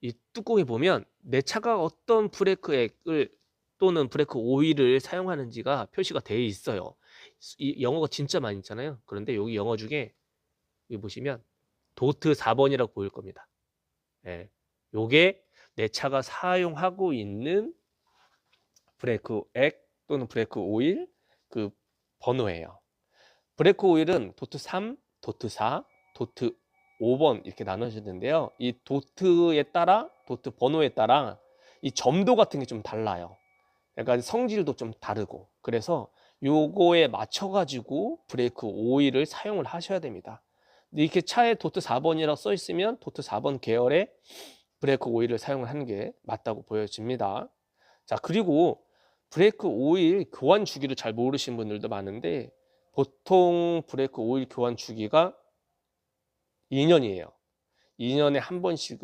이 뚜껑에 보면 내 차가 어떤 브레이크액을 또는 브레이크 오일을 사용하는지가 표시가 되어 있어요. 이 영어가 진짜 많이 있잖아요. 그런데 여기 영어 중에 여기 보시면 도트 4번이라고 보일 겁니다. 예. 요게 내 차가 사용하고 있는 브레이크 액 또는 브레이크 오일 그 번호예요. 브레이크 오일은 도트 3, 도트 4, 도트 5번 이렇게 나눠지는데요. 이 도트에 따라 도트 번호에 따라 이 점도 같은 게 좀 달라요. 약간 성질도 좀 다르고 그래서 요거에 맞춰 가지고 브레이크 오일을 사용을 하셔야 됩니다. 이렇게 차에 도트 4번이라고 써 있으면 도트 4번 계열의 브레이크 오일을 사용을 하는 게 맞다고 보여집니다. 자, 그리고 브레이크 오일 교환 주기를 잘 모르시는 분들도 많은데 보통 브레이크 오일 교환 주기가 2년이에요. 2년에 한 번씩은